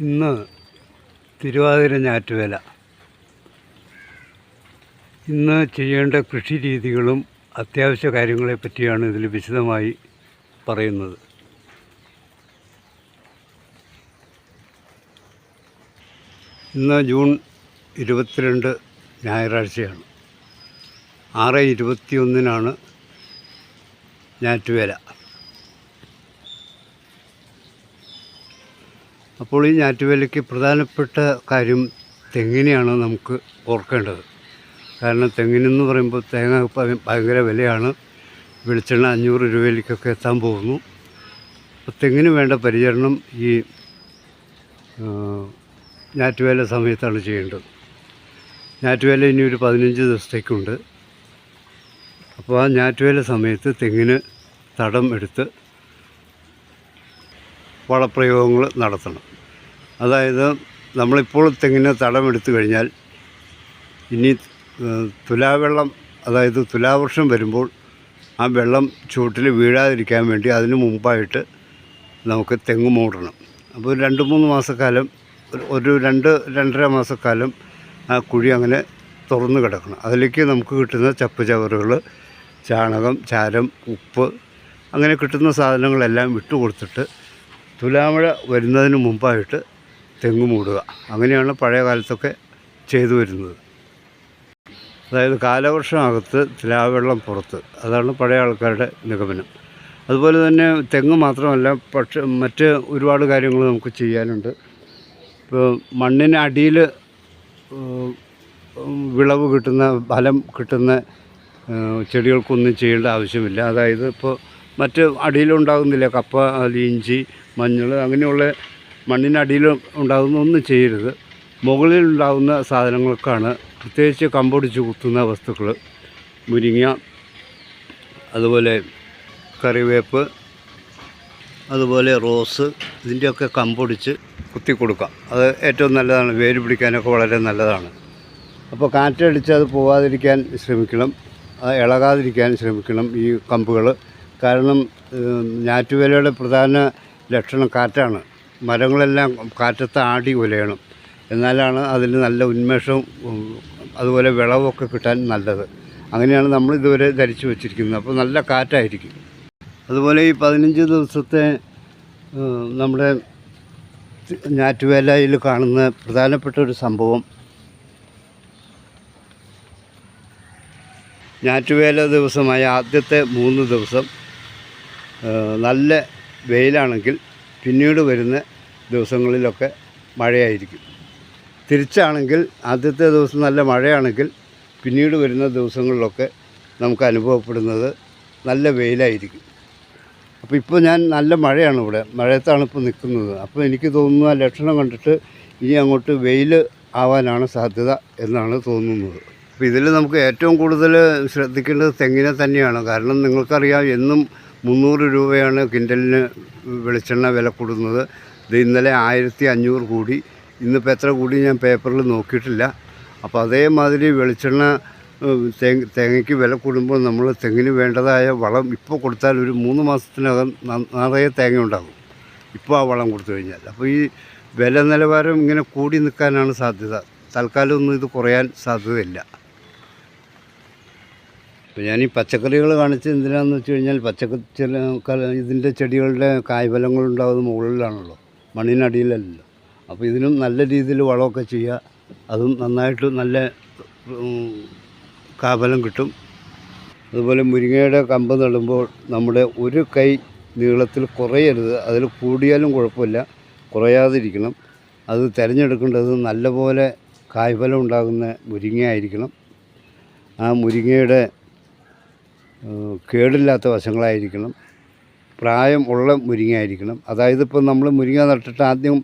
ഇന്ന് തിരുവാതിര ഞാറ്റുവേല. ഇന്ന് ചെയ്യേണ്ട കൃഷി രീതികളും അത്യാവശ്യ കാര്യങ്ങളെ പറ്റിയാണ് ഇതിൽ വിശദമായി പറയുന്നത്. ഇന്ന് ജൂൺ ഇരുപത്തിരണ്ട് ഞായറാഴ്ചയാണ്. ആറ് ഇരുപത്തിയൊന്നിനാണ് ഞാറ്റുവേല. അപ്പോൾ ഈ ഞാറ്റുവേലയ്ക്ക് പ്രധാനപ്പെട്ട കാര്യം തെങ്ങിനെയാണ് നമുക്ക് ഓർക്കേണ്ടത്. കാരണം തെങ്ങിനെന്ന് പറയുമ്പോൾ തേങ്ങ ഭയങ്കര വിലയാണ്. വെളിച്ചെണ്ണ അഞ്ഞൂറ് രൂപയിലേക്കൊക്കെ എത്താൻ പോകുന്നു. അപ്പോൾ തെങ്ങിന് വേണ്ട പരിചരണം ഈ ഞാറ്റുവേല സമയത്താണ് ചെയ്യേണ്ടത്. ഞാറ്റുവേല ഇനി ഒരു പതിനഞ്ച് ദിവസത്തേക്കുണ്ട്. അപ്പോൾ ആ ഞാറ്റുവേല സമയത്ത് തെങ്ങിന് തടം എടുത്ത് വളപ്രയോഗങ്ങൾ നടത്തണം. അതായത് നമ്മളിപ്പോൾ തെങ്ങിന് തടമെടുത്തു കഴിഞ്ഞാൽ ഇനി തുലാവെള്ളം അതായത് തുലാവർഷം വരുമ്പോൾ ആ വെള്ളം ചുവട്ടിൽ വീഴാതിരിക്കാൻ വേണ്ടി അതിന് മുമ്പായിട്ട് നമുക്ക് തെങ്ങ് മൂടണം. അപ്പോൾ രണ്ട് മൂന്ന് മാസക്കാലം ഒരു രണ്ട് രണ്ടര മാസക്കാലം ആ കുഴി അങ്ങനെ തുറന്നു കിടക്കണം. അതിലേക്ക് നമുക്ക് കിട്ടുന്ന ചപ്പ് ചവറുകൾ ചാണകം ചാരം ഉപ്പ് അങ്ങനെ കിട്ടുന്ന സാധനങ്ങളെല്ലാം വിട്ടു കൊടുത്തിട്ട് തുലാമഴ വരുന്നതിന് മുമ്പായിട്ട് തെങ്ങ് മൂടുക. അങ്ങനെയാണ് പഴയ കാലത്തൊക്കെ ചെയ്തു വരുന്നത്. അതായത് കാലവർഷമകത്ത് തുലാവെള്ളം പുറത്ത്. അതാണ് പഴയ ആൾക്കാരുടെ നിഗമനം. അതുപോലെ തന്നെ തെങ്ങ് മാത്രമല്ല പക്ഷെ മറ്റ് ഒരുപാട് കാര്യങ്ങൾ നമുക്ക് ചെയ്യാനുണ്ട്. ഇപ്പോൾ മണ്ണിന് അടിയിൽ വിളവ് കിട്ടുന്ന ഫലം കിട്ടുന്ന ചെടികൾക്കൊന്നും ചെയ്യേണ്ട ആവശ്യമില്ല. അതായത് ഇപ്പോൾ മറ്റ് അടിയിലുണ്ടാകുന്നില്ല. കപ്പ ഇഞ്ചി മഞ്ഞൾ അങ്ങനെയുള്ള മണ്ണിനടിയിൽ ഉണ്ടാകുന്ന ഒന്നും ചെയ്യരുത്. മുകളിൽ ഉണ്ടാകുന്ന സാധനങ്ങൾക്കാണ് പ്രത്യേകിച്ച് കമ്പൊടിച്ച് കുത്തുന്ന വസ്തുക്കൾ മുരിങ്ങ അതുപോലെ കറിവേപ്പ് അതുപോലെ റോസ് ഇതിന്റെയൊക്കെ കമ്പൊടിച്ച് കുത്തി കൊടുക്കാം. അത് ഏറ്റവും നല്ലതാണ്. വേര് പിടിക്കാനൊക്കെ വളരെ നല്ലതാണ്. അപ്പോൾ കാറ്റടിച്ച് അത് പോവാതിരിക്കാൻ ശ്രമിക്കണം. ഇളകാതിരിക്കാൻ ശ്രമിക്കണം ഈ കമ്പുകൾ കാരണം ഞാറ്റുവേലയുടെ പ്രധാന ലക്ഷണം കാറ്റാണ്. മരങ്ങളെല്ലാം കാറ്റത്ത് ആടി ഉലയണം. എന്നാലാണ് അതിന് നല്ല ഉന്മേഷവും അതുപോലെ വിളവൊക്കെ കിട്ടാൻ നല്ലത്. അങ്ങനെയാണ് നമ്മൾ ഇതുവരെ ധരിച്ചു വച്ചിരിക്കുന്നത്. അപ്പോൾ നല്ല കാറ്റായിരിക്കും. അതുപോലെ ഈ പതിനഞ്ച് ദിവസത്തെ നമ്മുടെ ഞാറ്റുവേലയിൽ കാണുന്ന പ്രധാനപ്പെട്ട ഒരു സംഭവം. ഞാറ്റുവേല ദിവസമായ ആദ്യത്തെ മൂന്ന് ദിവസം നല്ല വെയിലാണെങ്കിൽ പിന്നീട് വരുന്ന ദിവസങ്ങളിലൊക്കെ മഴയായിരിക്കും. തിരിച്ചാണെങ്കിൽ ആദ്യത്തെ ദിവസം നല്ല മഴയാണെങ്കിൽ പിന്നീട് വരുന്ന ദിവസങ്ങളിലൊക്കെ നമുക്ക് അനുഭവപ്പെടുന്നത് നല്ല വെയിലായിരിക്കും. അപ്പോൾ ഇപ്പോൾ ഞാൻ നല്ല മഴയാണ് ഇവിടെ. മഴയത്താണ് ഇപ്പോൾ നിൽക്കുന്നത്. അപ്പോൾ എനിക്ക് തോന്നുന്നു ആ ലക്ഷണം കണ്ടിട്ട് ഇനി അങ്ങോട്ട് വെയിൽ ആവാനാണ് സാധ്യത എന്നാണ് തോന്നുന്നത്. അപ്പോൾ ഇതിൽ നമുക്ക് ഏറ്റവും കൂടുതൽ ശ്രദ്ധിക്കേണ്ടത് തെങ്ങിനെ തന്നെയാണ്. കാരണം നിങ്ങൾക്കറിയാം എന്നും മുന്നൂറ് രൂപയാണ് കിൻഡലിന് വെളിച്ചെണ്ണ വില കൂടുന്നത്. ഇത് ഇന്നലെ ആയിരത്തി അഞ്ഞൂറ് കൂടി. ഇന്നിപ്പോൾ എത്ര കൂടി ഞാൻ പേപ്പറിൽ നോക്കിയിട്ടില്ല. അപ്പോൾ അതേമാതിരി വെളിച്ചെണ്ണ തേങ്ങ തേങ്ങയ്ക്ക് വില കൂടുമ്പോൾ നമ്മൾ തെങ്ങിന് വേണ്ടതായ വളം ഇപ്പോൾ കൊടുത്താൽ ഒരു മൂന്ന് മാസത്തിനകം നിറയെ തേങ്ങ ഉണ്ടാകും. ഇപ്പോൾ ആ വളം കൊടുത്തു കഴിഞ്ഞാൽ. അപ്പോൾ ഈ വില നിലവാരം ഇങ്ങനെ കൂടി നിൽക്കാനാണ് സാധ്യത. തൽക്കാലം ഒന്നും ഇത് കുറയാൻ സാധ്യതയില്ല. ഇപ്പോൾ ഞാൻ ഈ പച്ചക്കറികൾ കാണിച്ച് എന്തിനാന്ന് വെച്ച് കഴിഞ്ഞാൽ പച്ചക്കറി ഇതിന്റെ ചെടികളുടെ കായ്ഫലങ്ങളുണ്ടാകുന്നത് മുകളിലാണല്ലോ മണ്ണിനടിയിലല്ലല്ലോ. അപ്പോൾ ഇതിനും നല്ല രീതിയിൽ വളമൊക്കെ ചെയ്യുക അതും നന്നായിട്ട് നല്ല കാഫലം കിട്ടും. അതുപോലെ മുരിങ്ങയുടെ കമ്പ് നടുമ്പോൾ നമ്മുടെ ഒരു കൈ നീളത്തിൽ കുറയരുത് അതിൽ കൂടിയാലും കുഴപ്പമില്ല കുറയാതിരിക്കണം. അത് തിരഞ്ഞെടുക്കേണ്ടത് നല്ലപോലെ കായ്ഫലം ഉണ്ടാകുന്ന മുരിങ്ങ ആയിരിക്കണം ആ മുരിങ്ങയുടെ കേടില്ലാത്ത വശങ്ങളായിരിക്കണം. പ്രായം ഉള്ള മുരിങ്ങ ആയിരിക്കണം അതായത് ഇപ്പോൾ നമ്മൾ മുരിങ്ങ നട്ടിട്ട് ആദ്യം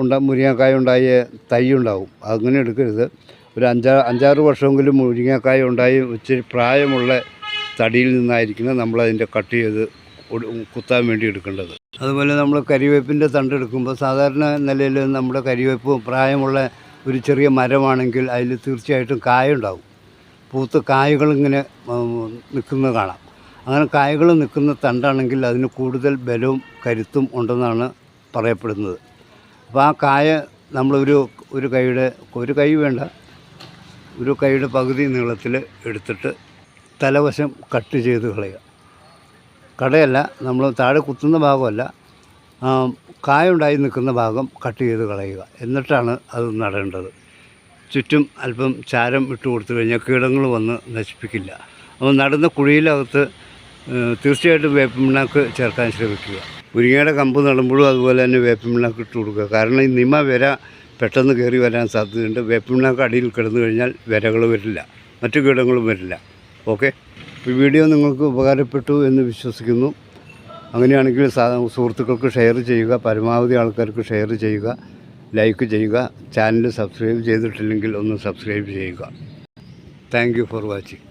ഉണ്ട മുരിങ്ങക്കായ ഉണ്ടായ തൈ ഉണ്ടാവും. അങ്ങനെ എടുക്കരുത്. ഒരു അഞ്ചാ അഞ്ചാറ് വർഷമെങ്കിലും മുരിങ്ങക്കായ ഉണ്ടായി ഇച്ചിരി പ്രായമുള്ള തടിയിൽ നിന്നായിരിക്കണം നമ്മളതിന്റെ കട്ട് ചെയ്ത് കുത്താൻ വേണ്ടി എടുക്കേണ്ടത്. അതുപോലെ നമ്മൾ കരിവേപ്പിന്റെ തണ്ട് എടുക്കുമ്പോൾ സാധാരണ നിലയിൽ നമ്മുടെ കരിവേപ്പ് പ്രായമുള്ള ഒരു ചെറിയ മരമാണെങ്കിൽ അതിൽ തീർച്ചയായിട്ടും കായ ഉണ്ടാവും. പൂത്ത് കായകളിങ്ങനെ നിൽക്കുന്നത് കാണാം. അങ്ങനെ കായകൾ നിൽക്കുന്ന തണ്ടാണെങ്കിൽ അതിന് കൂടുതൽ ബലവും കരുത്തും ഉണ്ടെന്നാണ് പറയപ്പെടുന്നത്. അപ്പോൾ ആ കായ നമ്മളൊരു ഒരു കൈയുടെ ഒരു കൈ വേണ്ട ഒരു കൈയുടെ പകുതി നീളത്തിൽ എടുത്തിട്ട് തലവശം കട്ട് ചെയ്ത് കളയുക. കടയല്ല നമ്മൾ താഴെ കുത്തുന്ന ഭാഗമല്ല കായുണ്ടായി നിൽക്കുന്ന ഭാഗം കട്ട് ചെയ്ത് കളയുക. എന്നിട്ടാണ് അത് നടേണ്ടത്. ചുറ്റും അല്പം ചാരം ഇട്ട് കൊടുത്തു കഴിഞ്ഞാൽ കീടങ്ങൾ വന്ന് നശിപ്പിക്കില്ല. അപ്പോൾ നടുന്ന കുഴിയിലകത്ത് തീർച്ചയായിട്ടും വേപ്പിമിണ്ണാക്ക് ചേർക്കാൻ ശ്രമിക്കുക. മുരിങ്ങയുടെ കമ്പ് നടുമ്പോഴും അതുപോലെ തന്നെ വേപ്പിമിണ്ണാക്ക് ഇട്ട് കൊടുക്കുക. കാരണം ഈ നിമ വിര പെട്ടെന്ന് കയറി വരാൻ സാധ്യതയുണ്ട്. വേപ്പിമിണ്ണാക്ക് അടിയിൽ കിടന്നു കഴിഞ്ഞാൽ വിരകൾ വരില്ല. മറ്റു കീടങ്ങളും വരില്ല. ഓക്കെ? ഈ വീഡിയോ നിങ്ങൾക്ക് ഉപകാരപ്പെട്ടു എന്ന് വിശ്വസിക്കുന്നു. അങ്ങനെയാണെങ്കിൽ സുഹൃത്തുക്കൾക്ക് ഷെയർ ചെയ്യുക. പരമാവധി ആൾക്കാർക്ക് ഷെയർ ചെയ്യുക. ലൈക്ക് ചെയ്യുക ചാനൽ സബ്സ്ക്രൈബ് ചെയ്തിട്ടില്ലെങ്കിൽ ഒന്ന് സബ്സ്ക്രൈബ് ചെയ്യുക. Thank for watching.